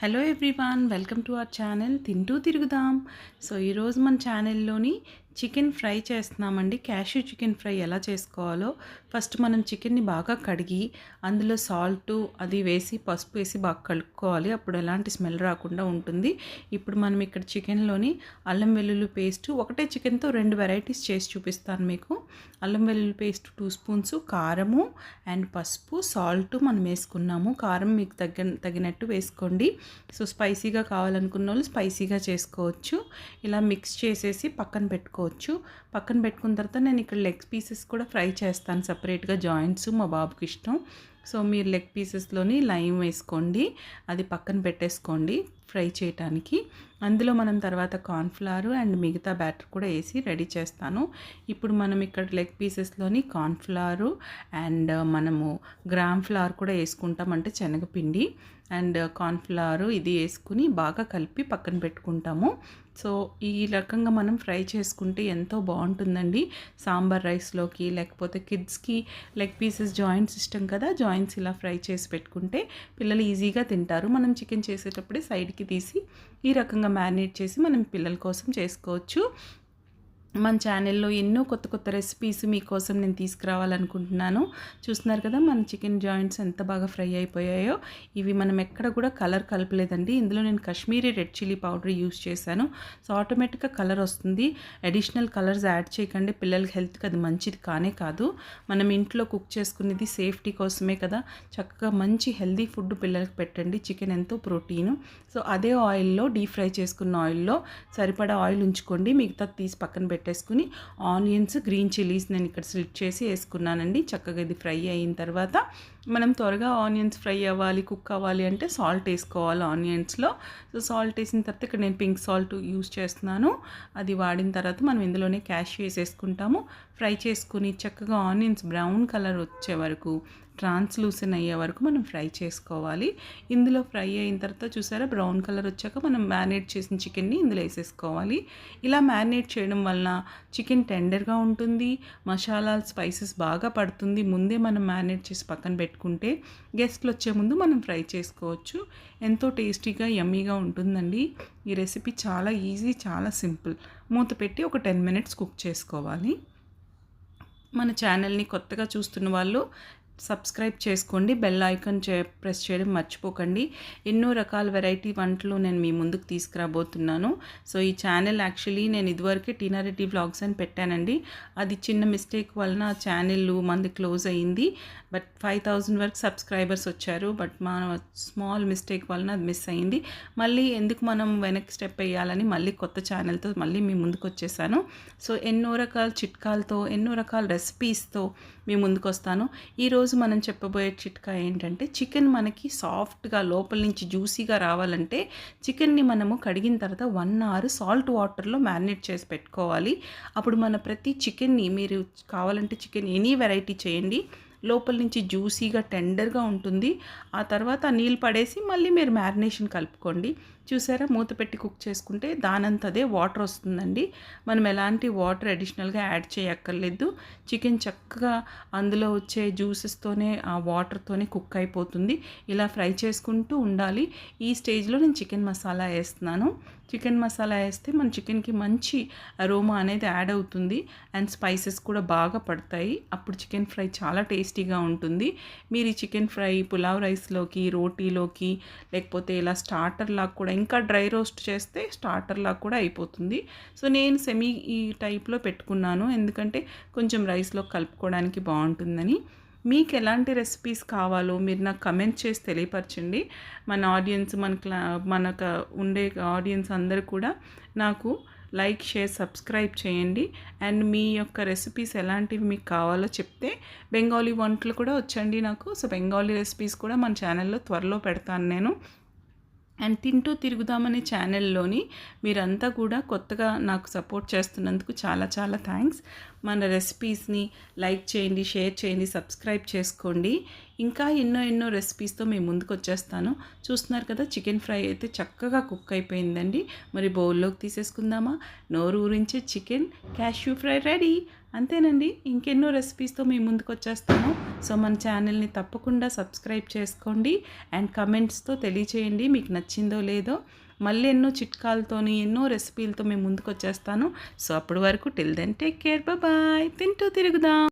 Hello everyone welcome to our channel తింటూ తిరుగుదాం so ఈరోజు మన ఛానల్లోని చికెన్ ఫ్రై చేస్తున్నామండి. క్యాష్యూ చికెన్ ఫ్రై ఎలా చేసుకోవాలో ఫస్ట్ మనం చికెన్ని బాగా కడిగి అందులో సాల్ట్ అది వేసి పసుపు వేసి బాగా కలుపుకోవాలి. అప్పుడు ఎలాంటి స్మెల్ రాకుండా ఉంటుంది. ఇప్పుడు మనం ఇక్కడ చికెన్లోని అల్లం వెల్లుల్లి పేస్ట్ ఒకటే చికెన్తో రెండు వెరైటీస్ చేసి చూపిస్తాను మీకు. అల్లం వెల్లుల్లి పేస్ట్ టూ స్పూన్స్ కారము అండ్ పసుపు సాల్ట్ మనం వేసుకున్నాము. కారం మీకు తగ్గ తగినట్టు వేసుకోండి. సో స్పైసీగా కావాలనుకున్న వాళ్ళు స్పైసీగా చేసుకోవచ్చు. ఇలా మిక్స్ చేసేసి పక్కన పెట్టుకోవచ్చు. పక్కన పెట్టుకున్న తర్వాత నేను ఇక్కడ లెగ్ పీసెస్ కూడా ఫ్రై చేస్తాను సపరేట్గా జాయింట్స్ మా బాబుకి ఇష్టం. సో మీరు లెగ్ పీసెస్లోని లైమ్ వేసుకోండి. అది పక్కన పెట్టేసుకోండి ఫ్రై చేయటానికి. అందులో మనం తర్వాత కార్న్ఫ్లవర్ అండ్ మిగతా బ్యాటర్ కూడా వేసి రెడీ చేస్తాను. ఇప్పుడు మనం ఇక్కడ లెగ్ పీసెస్లోని కార్న్ఫ్లవర్ అండ్ మనము గ్రామ్ ఫ్లవర్ కూడా వేసుకుంటాం అంటే శనగపిండి. అండ్ కార్న్ఫ్లవర్ uh, ఇది వేసుకుని బాగా కలిపి పక్కన పెట్టుకుంటాము. సో ఈ రకంగా మనం ఫ్రై చేసుకుంటే ఎంతో బాగుంటుందండి. సాంబార్ రైస్లోకి లేకపోతే కిడ్స్కి లెగ్ పీసెస్ జాయింట్స్ ఇష్టం కదా జాయింట్స్ ఇలా ఫ్రై చేసి పెట్టుకుంటే పిల్లలు ఈజీగా తింటారు. మనం చికెన్ చేసేటప్పుడే సైడ్కి తీసి ఈ రకంగా మ్యారినేట్ చేసి మనం పిల్లల కోసం చేసుకోవచ్చు. మన ఛానల్లో ఎన్నో కొత్త కొత్త రెసిపీస్ మీకోసం నేను తీసుకురావాలనుకుంటున్నాను. చూస్తున్నారు కదా మన చికెన్ జాయింట్స్ ఎంత బాగా ఫ్రై అయిపోయాయో. ఇవి మనం ఎక్కడ కూడా కలర్ కలపలేదండి. ఇందులో నేను Kashmiri red chilli powder use చేశాను. సో ఆటోమేటిక్గా కలర్ వస్తుంది. అడిషనల్ కలర్స్ యాడ్ చేయకండి. పిల్లలకి హెల్త్కి అది మంచిది కానే కాదు. మనం ఇంట్లో కుక్ చేసుకునేది సేఫ్టీ కోసమే కదా. చక్కగా మంచి హెల్దీ ఫుడ్ పిల్లలకి పెట్టండి. చికెన్ ఎంతో ప్రోటీన్ సో అదే ఆయిల్లో డీప్ ఫ్రై చేసుకున్న ఆయిల్లో సరిపడా ఆయిల్ ఉంచుకోండి. మిగతా తీసి పక్కన పెట్టేసుకుని ఆనియన్స్ గ్రీన్ చిల్లీస్ నేను ఇక్కడ స్లిట్ చేసి వేసుకున్నానండి. చక్కగా ఇది ఫ్రై అయిన తర్వాత మనం త్వరగా ఆనియన్స్ ఫ్రై అవ్వాలి కుక్ అవ్వాలి అంటే సాల్ట్ వేసుకోవాలి ఆనియన్స్లో. సో సాల్ట్ వేసిన తర్వాత ఇక్కడ నేను పింక్ సాల్ట్ యూస్ చేస్తున్నాను. అది వాడిన తర్వాత మనం ఇందులోనే క్యాష్ వేసేసుకుంటాము. ఫ్రై చేసుకుని చక్కగా ఆనియన్స్ బ్రౌన్ కలర్ వచ్చే వరకు ట్రాన్స్లూసన్ అయ్యే వరకు మనం ఫ్రై చేసుకోవాలి. ఇందులో ఫ్రై అయిన తర్వాత చూసారా బ్రౌన్ కలర్ వచ్చాక మనం మ్యారినేట్ చేసిన చికెన్ని ఇందులో వేసేసుకోవాలి. ఇలా మ్యారినేట్ చేయడం వలన చికెన్ టెండర్గా ఉంటుంది మసాలా స్పైసెస్ బాగా పడుతుంది. ముందే మనం మ్యారినేట్ చేసి పక్కన పెట్టుకుంటే గెస్ట్లు వచ్చే ముందు మనం ఫ్రై చేసుకోవచ్చు. ఎంతో టేస్టీగా యమ్మీగా ఉంటుందండి. ఈ రెసిపీ చాలా ఈజీ చాలా సింపుల్. మూత పెట్టి ఒక టెన్ మినిట్స్ కుక్ చేసుకోవాలి. మన ఛానల్ని కొత్తగా చూస్తున్న వాళ్ళు సబ్స్క్రైబ్ చేసుకోండి బెల్ ఐకాన్ చే ప్రెస్ చేయడం మర్చిపోకండి. ఎన్నో రకాల వెరైటీ వంటలు నేను మీ ముందుకు తీసుకురాబోతున్నాను. సో ఈ ఛానల్ యాక్చువల్లీ నేను ఇదివరకే టీనారెడ్డి వ్లాగ్స్ అని పెట్టానండి. అది చిన్న మిస్టేక్ వలన ఆ ఛానల్ మంది క్లోజ్ అయ్యింది. బట్ ఫైవ్ థౌజండ్ వరకు సబ్స్క్రైబర్స్ వచ్చారు. బట్ మా స్మాల్ మిస్టేక్ వలన అది మిస్ అయింది మళ్ళీ ఎందుకు మనం వెనక్కి స్టెప్ వేయాలని మళ్ళీ కొత్త ఛానల్తో మళ్ళీ మీ ముందుకు వచ్చేసాను. సో ఎన్నో రకాల చిట్కాలతో ఎన్నో రకాల రెసిపీస్తో మీ ముందుకు వస్తాను ఈరోజు మనం చెప్పబోయే చిట్కా ఏంటంటే చికెన్ మనకి సాఫ్ట్గా లోపల నుంచి జ్యూసీగా రావాలంటే చికెన్ని మనము కడిగిన తర్వాత వన్ అవర్ సాల్ట్ వాటర్లో మ్యారినేట్ చేసి పెట్టుకోవాలి. అప్పుడు మన ప్రతి చికెన్ని మీరు కావాలంటే చికెన్ ఎనీ వెరైటీ చేయండి. లోపల నుంచి జ్యూసీగా టెండర్గా ఉంటుంది. ఆ తర్వాత నీళ్ళు పడేసి మళ్ళీ మీరు మ్యారినేషన్ కలుపుకోండి. చూసారా? మూత పెట్టి కుక్ చేసుకుంటే దానంతదే వాటర్ వస్తుందండి. మనం ఎలాంటి వాటర్ అడిషనల్గా యాడ్ చేయక్కర్లేదు. చికెన్ చక్కగా అందులో వచ్చే జ్యూసెస్తోనే ఆ వాటర్తోనే కుక్ అయిపోతుంది. ఇలా ఫ్రై చేసుకుంటూ ఉండాలి. ఈ స్టేజ్లో నేను చికెన్ మసాలా వేస్తున్నాను. చికెన్ మసాలా వేస్తే మన చికెన్కి మంచి అరోమా అనేది యాడ్ అవుతుంది. అండ్ స్పైసెస్ కూడా బాగా పడతాయి. అప్పుడు చికెన్ ఫ్రై చాలా టేస్ట్ టేస్టీగా ఉంటుంది. మీరు ఈ చికెన్ ఫ్రై పులావ్ రైస్లోకి రోటీలోకి లేకపోతే ఇలా స్టార్టర్ లాగా కూడా ఇంకా డ్రై రోస్ట్ చేస్తే స్టార్టర్ లాగా కూడా అయిపోతుంది. సో నేను సెమీ ఈ టైప్లో పెట్టుకున్నాను. ఎందుకంటే కొంచెం రైస్లో కలుపుకోవడానికి బాగుంటుందని. మీకు ఎలాంటి రెసిపీస్ కావాలో మీరు నాకు కమెంట్ చేసి తెలియపరచండి. మన ఆడియన్స్ మన క్లా మనకు ఉండే ఆడియన్స్ అందరు కూడా నాకు లైక్ షేర్ సబ్స్క్రైబ్ చేయండి. అండ్ మీ యొక్క రెసిపీస్ ఎలాంటివి మీకు కావాలో చెప్తే బెంగాలీ వంటలు కూడా వచ్చండి నాకు. సో బెంగాలీ రెసిపీస్ కూడా మన ఛానల్లో త్వరలో పెడతాను నేను. అండ్ తింటూ తిరుగుదామనే ఛానల్లోని మీరంతా కూడా కొత్తగా నాకు సపోర్ట్ చేస్తున్నందుకు చాలా చాలా థ్యాంక్స్ మన రెసిపీస్ని లైక్ చేయండి షేర్ చేయండి సబ్స్క్రైబ్ చేసుకోండి. ఇంకా ఎన్నో ఎన్నో రెసిపీస్తో మేము ముందుకు వచ్చేస్తాను చూస్తున్నారు కదా చికెన్ ఫ్రై అయితే చక్కగా కుక్ అయిపోయిందండి. మరి బౌల్లోకి తీసేసుకుందామా? నోరు ఊరించే చికెన్ క్యాష్యూ ఫ్రై రెడీ అంతేనండి. ఇంకెన్నో రెసిపీస్తో మీ ముందుకు వచ్చేస్తాము సో మన ఛానల్ని తప్పకుండా సబ్స్క్రైబ్ చేసుకోండి. అండ్ కమెంట్స్తో తెలియచేయండి మీకు నచ్చిందో లేదో. మళ్ళీ ఎన్నో చిట్కాలతోని ఎన్నో రెసిపీలతో మేము ముందుకు వచ్చేస్తాను సో అప్పటి వరకు till then take care bye తింటూ తిరుగుదాం.